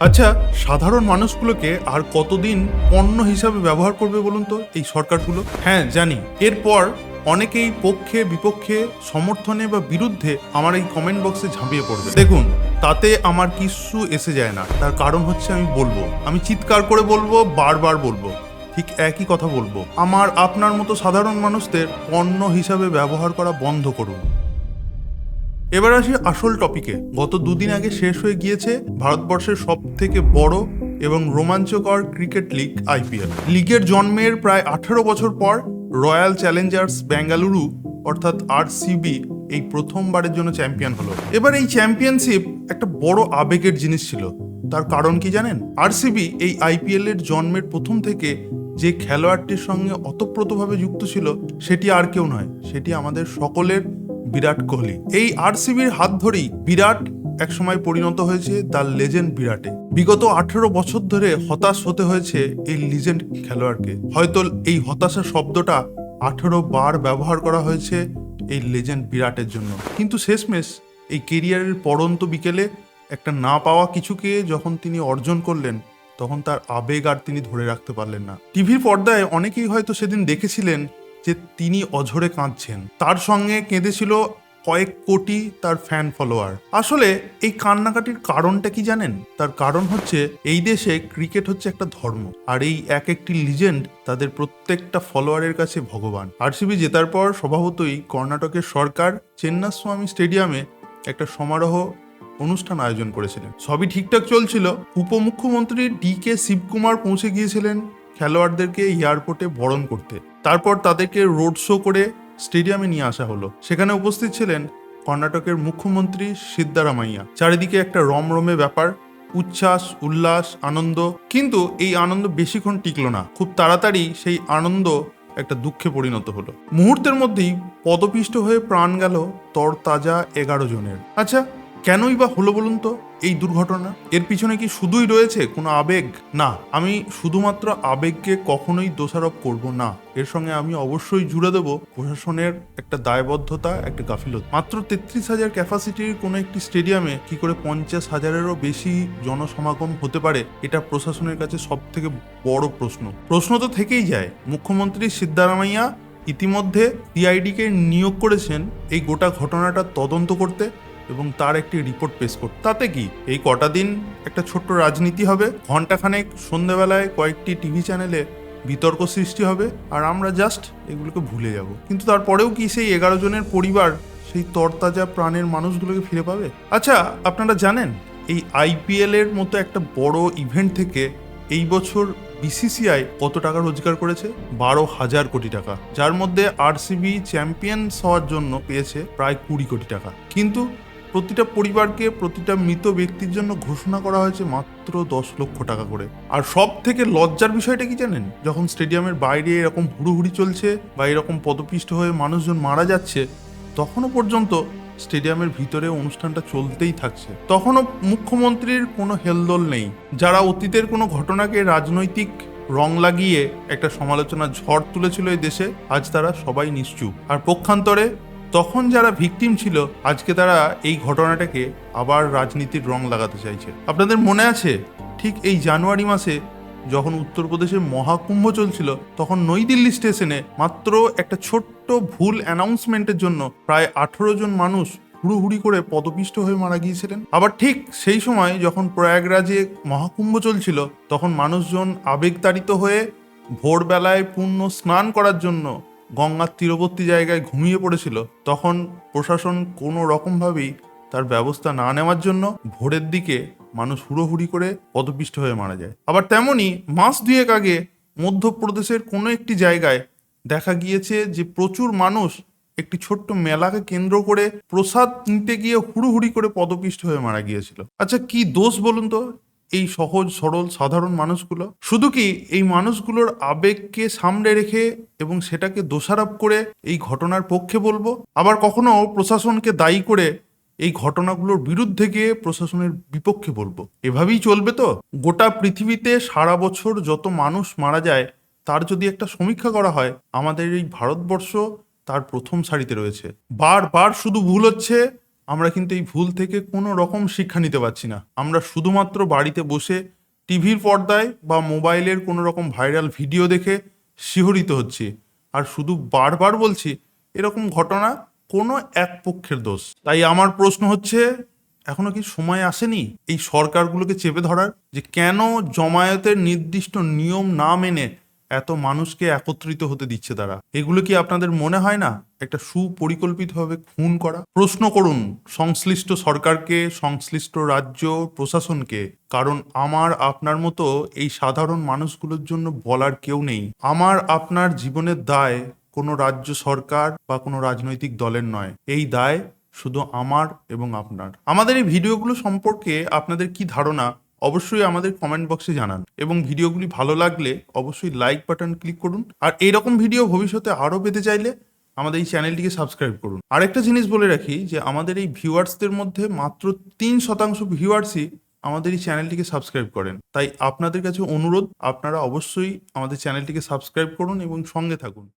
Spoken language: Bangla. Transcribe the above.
আচ্ছা সাধারণ মানুষগুলোকে আর কতদিন পণ্য হিসাবে ব্যবহার করবে বলুন তো এই সরকারগুলো? হ্যাঁ জানি। এরপর অনেকেই পক্ষে, বিপক্ষে, সমর্থনে বা বিরুদ্ধে আমার এই কমেন্ট বক্সে ঝাঁপিয়ে পড়বে। দেখুন, তাতে আমার কিছু এসে যায় না। তার কারণ হচ্ছে আমি বলব। আমি চিৎকার করে বলব, বারবার বলব। ঠিক একই কথা বলব। আমার, আপনার মতো সাধারণ মানুষদের পণ্য হিসাবে ব্যবহার করা বন্ধ করুন। এবার আসি আসল টপিকে। গত দুদিন আগে শেষ হয়ে গিয়েছে ভারতবর্ষের সব থেকে বড় এবং রোমাঞ্চকর ক্রিকেট লিগ আইপিএল লিগের জন্মের প্রায় আঠারো বছর পর রয়্যাল চ্যালেঞ্জার্স বেঙ্গালুরু, অর্থাৎ আরসিবি এই প্রথমবারের জন্য চ্যাম্পিয়ন হলো। এবার এই চ্যাম্পিয়নশিপ একটা বড় আবেগের জিনিস ছিল। তার কারণ কি জানেন? আরসিবি এই আইপিএল এর জন্মের প্রথম থেকে যে খেলোয়াড়টির সঙ্গে অতপ্রতভাবে যুক্ত ছিল, সেটি আর কেউ নয়, সেটি আমাদের সকলের বিরাট কোহলি। এই আরসিবির হাত ধরেই বিরাট একসময় পরিণত হয়েছে দ্য লেজেন্ড বিরাটে। বিগত আঠেরো বছর ধরে হতাশ হতে হয়েছে এই লিজেন্ড খেলোয়াড়কে। হয়তো এই হতাশা শব্দটা আঠেরো বার ব্যবহার করা হয়েছে এই লেজেন্ড বিরাটের জন্য। কিন্তু শেষমেশ এই কেরিয়ারের পড়ন্ত বিকেলে একটা না পাওয়া কিছুকে যখন তিনি অর্জন করলেন, তখন তার আবেগ আর তিনি ধরে রাখতে পারলেন না। টিভির পর্দায় অনেকেই হয়তো সেদিন দেখেছিলেন যে তিনি অঝরে কাঁদছেন। তার সঙ্গে কেঁদেছিল কয়েক কোটি তার ফ্যান ফলোয়ার আসলে এই কান্নাকাটির কারণটা কি জানেন? তার কারণ হচ্ছে এই দেশে ক্রিকেট হচ্ছে একটা ধর্ম। আর এই এক একটি লিজেন্ড তাদের প্রত্যেকটা ফলোয়ারের কাছে ভগবান। আরসিবি জেতার পর স্বভাবতই কর্ণাটকের সরকার চেন্নাস্বামী স্টেডিয়ামে একটা সমারোহ অনুষ্ঠান আয়োজন করেছিলেন। সবই ঠিকঠাক চলছিল। উপমুখ্যমন্ত্রী ডি কে শিবকুমার পৌঁছে গিয়েছিলেন। খেলোয়াড়দেরকে এয়ারপোর্টে বরণ করতে। তারপর তাদেরকে রোড শো করে স্টেডিয়ামে নিয়ে আসা হলো। সেখানে উপস্থিত ছিলেন কর্ণাটকের মুখ্যমন্ত্রী সিদ্ধারামাইয়া। চারিদিকে একটা রমরমে ব্যাপার, উচ্ছ্বাস, উল্লাস, আনন্দ। কিন্তু এই আনন্দ বেশিক্ষণ টিকল না। খুব তাড়াতাড়ি সেই আনন্দ একটা দুঃখে পরিণত হলো। মুহূর্তের মধ্যেই পদপিষ্ট হয়ে প্রাণ গেল তরতাজা এগারো জনের। আচ্ছা কেনই বা হলো বলুন তো এই দুর্ঘটনা? এর পিছনে কি শুধুই রয়েছে কোনো আবেগ? না, আমি শুধুমাত্র আবেগকে কখনোই দোষারোপ করব না। এর সঙ্গে আমি অবশ্যই জুড়ে দেব প্রশাসনের একটা দায়বদ্ধতা, একটা গাফিলত। মাত্র তেত্রিশ হাজার ক্যাপাসিটির কোনো একটি স্টেডিয়ামে কি করে পঞ্চাশ হাজারেরও বেশি জনসমাগম হতে পারে? এটা প্রশাসনের কাছে সব থেকে বড় প্রশ্ন। প্রশ্ন তো থেকেই যায়। মুখ্যমন্ত্রী সিদ্ধারামাইয়া ইতিমধ্যে সিআইডিকে নিয়োগ করেছেন এই গোটা ঘটনাটা তদন্ত করতে। এবং তার একটি রিপোর্ট পেশ করতে তাতে কি? এই কটা দিন একটা ছোট্ট রাজনীতি হবে ঘন্টাখানেক সন্ধেবেলায় কয়েকটি টিভি চ্যানেলে বিতর্ক সৃষ্টি হবে, আর আমরা জাস্ট এগুলোকে ভুলে যাব। কিন্তু তারপরেও কি সেই এগারো জনের পরিবার সেই তরতাজা প্রাণের মানুষগুলোকে ফিরে পাবে? আচ্ছা আপনারা জানেন, এই আইপিএল এর মতো একটা বড় ইভেন্ট থেকে এই বছর বিসিসিআই কত টাকা রোজগার করেছে? বারো হাজার কোটি টাকা, যার মধ্যে আরসিবি চ্যাম্পিয়ন্স হওয়ার জন্য পেয়েছে প্রায় কুড়ি কোটি টাকা। কিন্তু প্রতিটা পরিবারকে প্রতিটা মৃত ব্যক্তির জন্য ঘোষণা করা হয়েছে মাত্র দশ লক্ষ টাকা করে। আর সব থেকে লজ্জার বিষয়টা কি জানেন? যখন স্টেডিয়ামের বাইরে এরকম হুড়োহুড়ি চলছে বা এরকম পদপিষ্ট হয়ে মানুষজন মারা যাচ্ছে, তখনও পর্যন্ত স্টেডিয়ামের ভিতরে অনুষ্ঠানটা চলতেই থাকছে। তখনও মুখ্যমন্ত্রীর কোনো হেলদোল নেই। যারা অতীতের কোনো ঘটনাকে রাজনৈতিক রং লাগিয়ে একটা সমালোচনার ঝড় তুলেছিল এই দেশে, আজ তারা সবাই নিশ্চুপ। আর পক্ষান্তরে তখন যারা ভিকটিম ছিল, আজকে তারা এই ঘটনাটাকে আবার রাজনীতির রং লাগাতে চাইছে। আপনাদের মনে আছে? ঠিক এই জানুয়ারি মাসে যখন উত্তরপ্রদেশে মহাকুম্ভ চলছিল, তখন নইদিল্লি স্টেশনে মাত্র একটা ছোট্ট ভুল অ্যানাউন্সমেন্টের জন্য প্রায় আঠেরো জন মানুষ হুড়ুহুড়ি করে পদপিষ্ট হয়ে মারা গিয়েছিলেন। আবার ঠিক সেই সময় যখন প্রয়াগরাজে মহাকুম্ভ চলছিল, তখন মানুষজন আবেগতাড়িত হয়ে ভোরবেলায় পূর্ণ স্নান করার জন্য গঙ্গার তীরবর্তী জায়গায় ঘুমিয়ে পড়েছিল, তখন প্রশাসন কোনো রকমভাবেই তার ব্যবস্থা না নেওয়ার জন্য ভোরের দিকে মানুষ হুড়োহুড়ি করে পদপিষ্ট হয়ে মারা যায়। আবার তেমনই মাস দুয়েক আগে মধ্যপ্রদেশের কোনো একটি জায়গায় দেখা গিয়েছে যে প্রচুর মানুষ একটি ছোট্ট মেলাকে কেন্দ্র করে প্রসাদ নিতে গিয়ে হুড়ুহুড়ি করে পদপিষ্ট হয়ে মারা গিয়েছিল। আচ্ছা কি দোষ বলুন তো? এই সহজ, সরল, সাধারণ মানুষগুলো? শুধু কি এই মানুষগুলোর আবেগকে সামনে রেখে এবং সেটাকে দোষারোপ করে এই ঘটনার পক্ষে বলব? আবার কখনো প্রশাসনকে দায়ী করে এই ঘটনাগুলোর বিরুদ্ধে গিয়ে প্রশাসনের বিপক্ষে বলব? এভাবেই চলবে তো? গোটা পৃথিবীতে সারা বছর যত মানুষ মারা যায়, তার যদি একটা সমীক্ষা করা হয়, আমাদের এই ভারতবর্ষ তার প্রথম সারিতে রয়েছে। বারবার শুধু ভুল হচ্ছে আমরা কিন্তু এই ভুল থেকে কোনো রকম শিক্ষা নিতে পারছি না। আমরা শুধুমাত্র বাড়িতে বসে টিভির পর্দায় বা মোবাইলের কোনো রকম ভাইরাল ভিডিও দেখে শিহরিত হচ্ছি। আর শুধু বারবার বলছি, এরকম ঘটনা কোনো এক পক্ষের দোষ। তাই আমার প্রশ্ন হচ্ছে, এখনও কি সময় আসেনি এই সরকারগুলোকে চেপে ধরার? যে কেন জমায়েতের নির্দিষ্ট নিয়ম না মেনে এত মানুষকে একত্রিত হতে দিচ্ছে তারা। এগুলো কি আপনাদের মনে হয় না? একটা সুপরিকল্পিতভাবে খুন করা? প্রশ্ন করুন, সংশ্লিষ্ট সরকারকে, সংশ্লিষ্ট রাজ্য প্রশাসনকে। কারণ আমার, আপনার মতো এই সাধারণ মানুষগুলোর জন্য বলার কেউ নেই। আমার, আপনার জীবনের দায় কোনো রাজ্য সরকার বা কোনো রাজনৈতিক দলের নয়। এই দায় শুধু আমার এবং আপনার। আমাদের এই ভিডিওগুলো সম্পর্কে আপনাদের কি ধারণা? অবশ্যই আমাদের কমেন্ট বক্সে জানান। এবং ভিডিওগুলি ভালো লাগলে অবশ্যই লাইক বাটন ক্লিক করুন। আর এরকম ভিডিও ভবিষ্যতে আরও পেতে চাইলে আমাদের এই চ্যানেলটিকে সাবস্ক্রাইব করুন। আরেকটা জিনিস বলে রাখি যে, আমাদের এই ভিউয়ার্সদের মধ্যে মাত্র তিন শতাংশ ভিউয়ার্সই আমাদের এই চ্যানেলটিকে সাবস্ক্রাইব করেন। তাই আপনাদের কাছে অনুরোধ, আপনারা অবশ্যই আমাদের চ্যানেলটিকে সাবস্ক্রাইব করুন এবং সঙ্গে থাকুন।